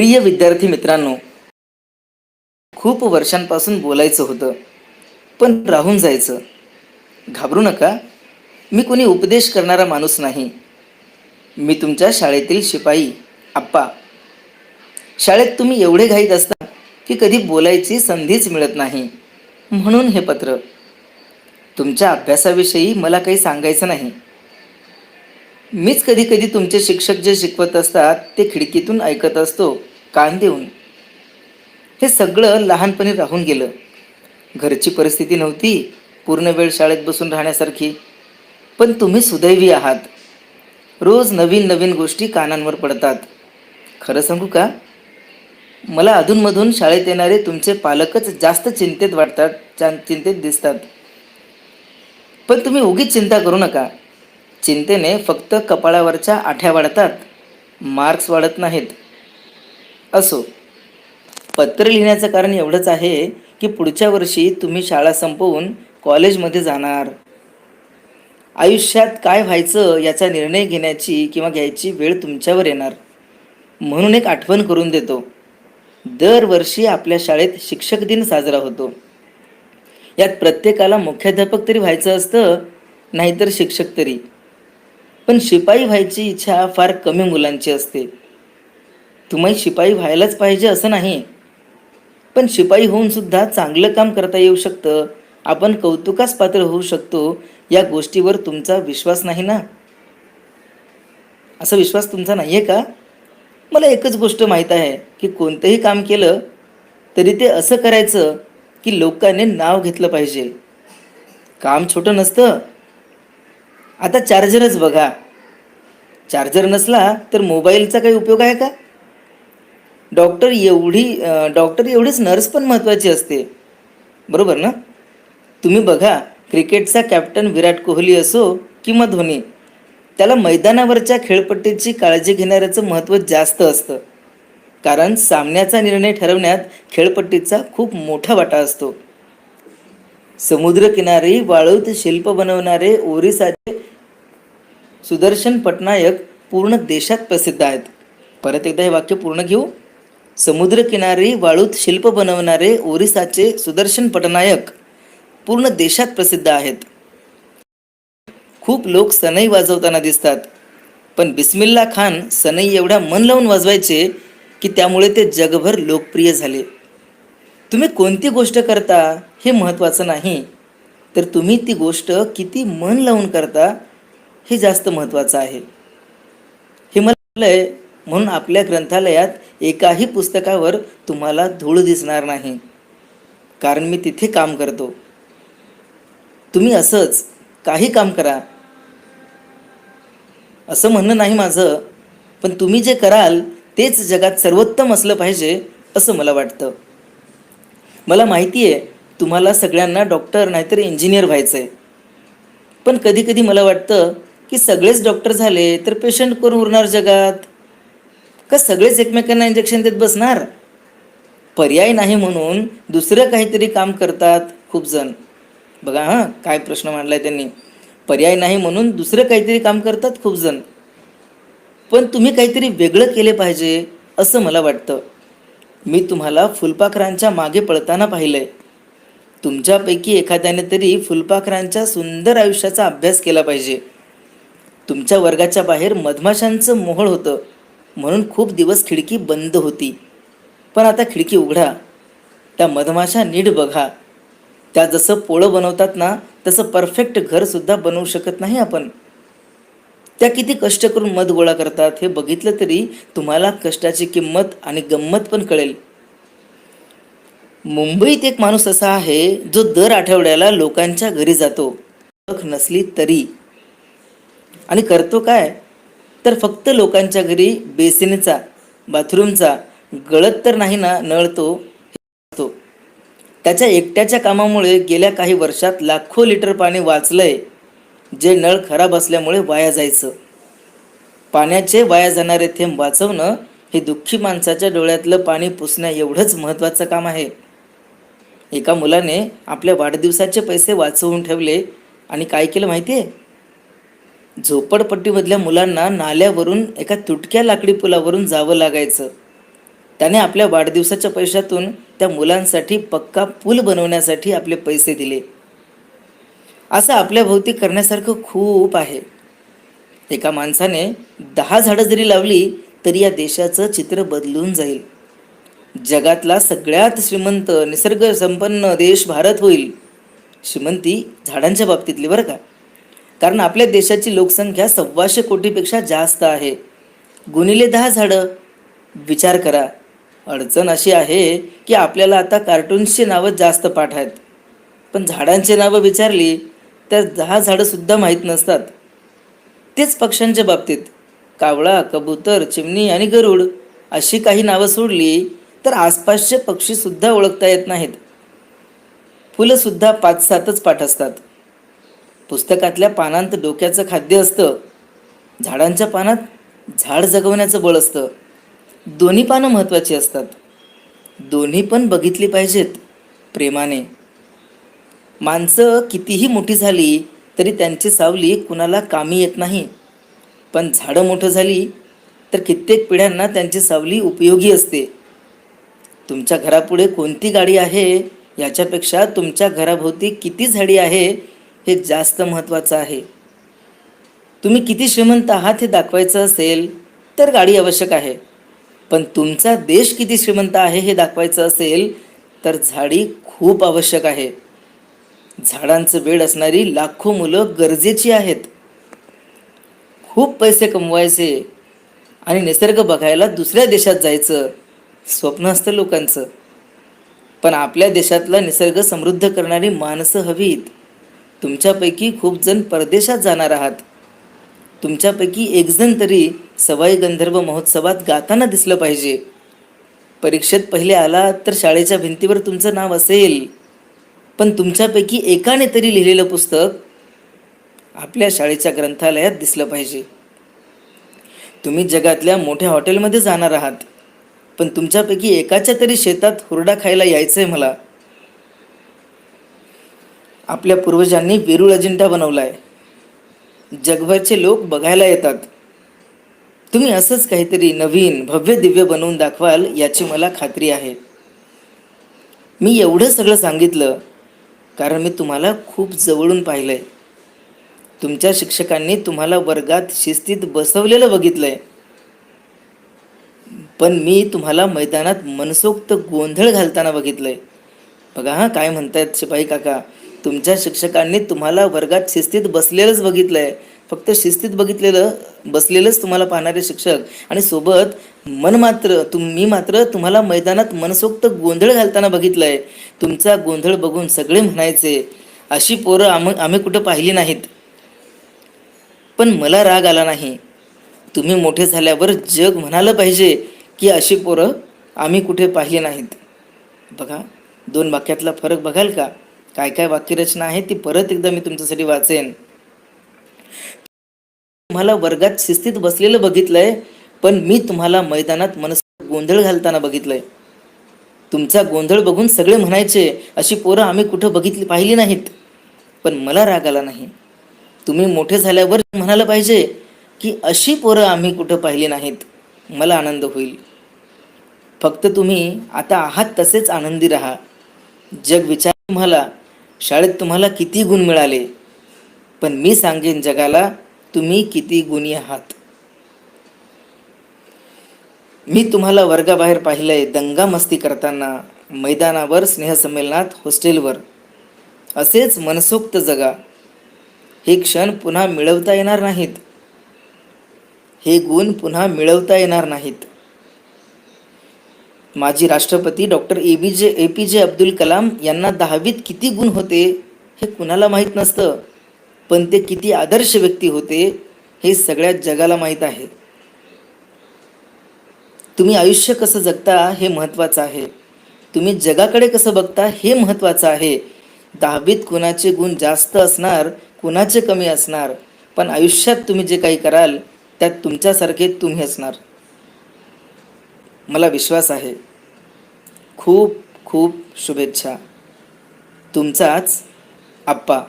प्रिय विद्यार्थी मित्रांनो खूप वर्षांपासून बोलायचं होतं पण राहून जायचं. घाबरू नका मी कोणी उपदेश करणारा माणूस नाही. मी तुमच्या शाळेतील शिपाई आप्पा. शाळेत तुम्ही एवढे घाईत असता की कधी बोलायची संधीच मिळत नाही म्हणून हे पत्र. तुमच्या अभ्यासाविषयी मला काही सांगायचं नाही. मीच कधी कधी तुमचे शिक्षक जे शिकवत असतात ते खिडकीतून ऐकत असतो. कान देऊन. हे सगळं लहानपणी राहून गेलं. घरची परिस्थिती नव्हती पूर्ण वेळ शाळेत बसून राहण्यासारखी. पण तुम्ही सुदैवी आहात. रोज नवीन नवीन गोष्टी कानांवर पडतात. खरं सांगू का? मला अधूनमधून शाळेत येणारे तुमचे पालकच जास्त चिंतेत वाटतात चा चिंतेत दिसतात. पण तुम्ही उगीच चिंता करू नका. चिंतेने फक्त कपाळावरच्या आठ्या वाढतात. मार्क्स वाढत नाहीत. असो. पत्र लिहिण्याचं कारण एवढंच आहे की पुढच्या वर्षी तुम्ही शाळा संपवून कॉलेजमध्ये जाणार. आयुष्यात काय व्हायचं याचा निर्णय घेण्याची किंवा घ्यायची वेळ तुमच्यावर येणार. म्हणून एक आठवण करून देतो. दरवर्षी आपल्या शाळेत शिक्षक दिन साजरा होतो. यात प्रत्येकाला मुख्याध्यापक तरी व्हायचं असतं नाहीतर शिक्षक तरी. पण शिपाई व्हायची इच्छा फार कमी मुलांची असते. तुम्ही शिपाई व्हायलाच पाहिजे असं नाही. पण शिपाई होऊन सुद्धा चांगलं काम करता येऊ शकतं. आपण कौतुकास पात्र होऊ शकतो. या गोष्टीवर तुमचा विश्वास नाही ना? असा विश्वास तुमचा नाही आहे का? मला एकच गोष्ट माहीत आहे की कोणतंही काम केलं तरी ते असं करायचं की लोकांनी नाव घेतलं पाहिजे. काम छोटं नसतं. आता चार्जरच बघा. चार्जर नसला तर मोबाईलचा काही उपयोग आहे का? डॉक्टर एवढी डॉक्टर एवढीच नर्स पण महत्त्वाची असते. बरोबर ना? तुम्ही बघा क्रिकेटचा कॅप्टन विराट कोहली असो किंवा धोनी त्याला मैदानावरच्या खेळपट्टीची काळजी घेणाऱ्याचं महत्त्व जास्त असतं. कारण सामन्याचा निर्णय ठरवण्यात खेळपट्टीचा खूप मोठा वाटा असतो. समुद्रकिनारी वाळूत शिल्प बनवणारे ओरिसाचे सुदर्शन पटनायक पूर्ण देशात प्रसिद्ध आहेत. परत एकदा हे वाक्य पूर्ण घेऊ? समुद्रकिनारी वाळूत शिल्प बनवणारे ओरिसाचे सुदर्शन पटनायक पूर्ण देशात प्रसिद्ध आहेत. खूप लोक सनई वाजवताना दिसतात. पण बिस्मिल्ला खान सनई एवढ्या मन लावून वाजवायचे की त्यामुळे ते जगभर लोकप्रिय झाले. तुम्ही कोणती गोष्ट करता हे महत्त्वाचं नाही. तर तुम्ही ती गोष्ट किती मन लावून करता हे जास्त महत्त्वाचं आहे. हे मला म्हणून आपल्या ग्रंथालयात एकाही पुस्तकावर तुम्हाला धूळ दिसणार नाही. कारण मी तिथे काम करतो. तुम्ही असंच काही काम करा. असं म्हणणं नाही माझं पण तुम्ही जे कराल तेच जगात सर्वोत्तम असलं पाहिजे असं मला वाटतं. मला माहिती आहे तुम्हाला सगळ्यांना डॉक्टर नाहीतर इंजिनियर व्हायचं आहे पण कधीकधी मला वाटतं की सगळेच डॉक्टर झाले तर पेशंट कोण उरणार जगात? का सगळेच एकमेकांना इंजेक्शन देत बसणार? पर्याय नाही म्हणून दुसरं काहीतरी काम करतात खूप जण. बघा हां काय प्रश्न मांडलाय त्यांनी. पर्याय नाही म्हणून दुसरं काहीतरी काम करतात खूप जण. पण तुम्ही काहीतरी वेगळं केले पाहिजे असं मला वाटतं. मी तुम्हाला फुलपाखरांच्या मागे पळताना पाहिलंय. तुमच्यापैकी एखाद्याने तरी फुलपाखरांच्या सुंदर आयुष्याचा अभ्यास केला पाहिजे. तुमच्या वर्गाच्या बाहेर मधमाशांचं मोहळ होतं. म्हणून खूप दिवस खिडकी बंद होती. पण आता खिडकी उघडा. त्या मधमाशा नीट बघा. त्या जसं पोळं बनवतात ना तसं परफेक्ट घरसुद्धा बनवू शकत नाही आपण. त्या किती कष्ट करून मध गोळा करतात हे बघितलं तरी तुम्हाला कष्टाची किंमत आणि गंमत पण कळेल. मुंबईत एक माणूस असा आहे जो दर आठवड्याला लोकांच्या घरी जातो. ओळख नसली तरी. आणि करतो काय? तर फक्त लोकांच्या घरी बेसिनचा बाथरूमचा गळत तर नाही ना नळ तो असतो त्याच्या एकट्याच्या कामामुळे गेल्या काही वर्षात लाखो लिटर पाणी वाचलंय जे नळ खराब असल्यामुळे वाया जायचं. पाण्याचे वाया जाणारे थेंब वाचवणं हे दुःखी माणसाच्या डोळ्यातलं पाणी पुसण्या एवढंच महत्त्वाचं काम आहे. एका मुलाने आपल्या वाढदिवसाचे पैसे वाचवून ठेवले आणि काय केलं माहिती आहे झोपडपट्टीमधल्या मुलांना नाल्यावरून एका तुटक्या लाकडी पुलावरून जावं लागायचं. त्याने आपल्या वाढदिवसाच्या पैशातून त्या मुलांसाठी पक्का पूल बनवण्यासाठी आपले पैसे दिले. असं आपल्या भोवती करण्यासारखं खूप आहे. एका माणसाने दहा झाडं जरी लावली तरी या देशाचं चित्र बदलून जाईल. जगातला सगळ्यात श्रीमंत निसर्गसंपन्न देश भारत होईल. श्रीमंती झाडांच्या बाबतीतली बरं का? कारण आपल्या देशाची लोकसंख्या सव्वाशे कोटीपेक्षा जास्त आहे. गुणिले दहा झाडं. विचार करा. अडचण अशी आहे की आपल्याला आता कार्टून्सची नावं जास्त पाठ आहेत. पण झाडांची नावं विचारली तर दहा झाडंसुद्धा माहीत नसतात. तेच पक्ष्यांच्या बाबतीत. कावळा कबूतर चिमणी आणि गरुड अशी काही नावं सोडली तर आसपासचे पक्षीसुद्धा ओळखता येत नाहीत. फुलंसुद्धा पाच सातच पाठ असतात. पुस्तकातल्या पानांत डोक्याचं खाद्य असतं. झाडांच्या पानात झाड जगवण्याचं बळ असतं. दोन्ही पानं महत्त्वाची असतात. दोन्ही पण बघितली पाहिजेत प्रेमाने. माणसं कितीही मोठी झाली तरी त्यांची सावली कुणाला कामी येत नाही. पण झाडं मोठं झाली तर कित्येक पिढ्यांना त्यांची सावली उपयोगी असते. तुमच्या घरापुढे कोणती गाडी आहे? याच्यापेक्षा तुमच्या घराभोवती किती झाडी आहे? हे जास्त महत्त्वाचं आहे. तुम्ही किती श्रीमंत आहात हे दाखवायचं असेल तर गाडी आवश्यक आहे. पण तुमचा देश किती श्रीमंत आहे हे दाखवायचं असेल तर झाडी खूप आवश्यक आहे. झाडांचं वेळ असणारी लाखो मुलं गरजेची आहेत. खूप पैसे कमवायचे आणि निसर्ग बघायला दुसऱ्या देशात जायचं स्वप्न असतं लोकांचं. पण आपल्या देशातला निसर्ग समृद्ध करणारी माणसं हवीत. तुमच्यापैकी खूप जण परदेशात जाणार आहात. तुमच्यापैकी एकजण तरी सवाई गंधर्व महोत्सवात गाताना दिसलं पाहिजे. परीक्षेत पहिले आला तर शाळेच्या भिंतीवर तुमचं नाव असेल. पण तुमच्यापैकी एकाने तरी लिहिलेलं पुस्तक आपल्या शाळेच्या ग्रंथालयात दिसलं पाहिजे. तुम्ही जगातल्या मोठ्या हॉटेलमध्ये जाणार आहात. पण तुमच्यापैकी एकाच्या तरी शेतात हुरडा खायला यायचं आहे मला. आपल्या पूर्वजांनी वेरूळ अजिंठा बनवला आहे जगभरचे लोक बघायला येतात. तुम्ही असंच काहीतरी नवीन भव्य दिव्य बनवून दाखवाल याची मला खात्री आहे. मी एवढं सगळं सांगितलं कारण मी तुम्हाला खूप जवळून पाहिलं आहे तुमच्या शिक्षकांनी तुम्हाला वर्गात शिस्तीत बसवलेलं बघितलं आहे पण मी तुम्हाला मैदानात मनसोक्त गोंधळ घालताना बघितलं आहे बघा हां काय म्हणतायत शिपाई काका. तुमच्या शिक्षकांनी तुम्हाला वर्गात शिस्तीत बसलेलंच बघितलंय. फक्त शिस्तीत बघितलेलं बसलेलंच तुम्हाला पाहणारे शिक्षक. आणि सोबत मन मात्र तुम्ही मात्र तुम्हाला मैदानात मनसोक्त गोंधळ घालताना बघितलंय. तुमचा गोंधळ बघून सगळे म्हणायचे अशी पोरं आम आम्ही कुठं पाहिली नाहीत. पण मला राग आला नाही. तुम्ही मोठे झाल्यावर जग म्हणालं पाहिजे की अशी पोरं आम्ही कुठे पाहिली नाहीत. बघा दोन वाक्यातला फरक बघाल का? काय काय वाक्यरचना आहे ती परत एकदा मी तुमच्यासाठी वाचेन. तुम्हाला वर्गात शिस्तीत बसलेलं बघितलंय पण मी तुम्हाला मैदानात मनस गोंधळ घालताना बघितलंय. तुमचा गोंधळ बघून सगळे म्हणायचे अशी पोरं आम्ही कुठं बघितली पाहिली नाहीत. पण मला राग आला नाही. तुम्ही मोठे झाल्यावर म्हणायला पाहिजे की अशी पोरं आम्ही कुठं पाहिली नाहीत. मला आनंद होईल. फक्त तुम्ही आता आहात तसेच आनंदी राहा. जग विचार तुम्हाला शाळेत तुम्हाला किती गुण मिळाले? पण मी सांगेन जगाला तुम्ही किती गुणी आहात. मी तुम्हाला वर्गाबाहेर पाहिलंय दंगा मस्ती करताना मैदानावर स्नेहसंमेलनात हॉस्टेलवर. असेच मनसोक्त जगा. हे क्षण पुन्हा मिळवता येणार नाहीत. हे गुण पुन्हा मिळवता येणार नाहीत. माजी राष्ट्रपती doctor A B J A P जे अब्दुल कलाम यांना दहावीत किती गुण होते हे कुणाला माहीत नसतं पण ते किती आदर्श व्यक्ती होते हे सगळ्या जगाला माहीत आहे. तुम्ही आयुष्य कसं जगता हे महत्त्वाचं आहे. तुम्ही जगाकडे कसं बघता हे महत्त्वाचं आहे. दहावीत कुणाचे गुण जास्त असणार कुणाचे कमी असणार पण आयुष्यात तुम्ही जे काही कराल त्यात तुमच्यासारखे तुम्ही असणार. मला विश्वास आहे. खूप खूप शुभेच्छा. तुमचाच आप्पा.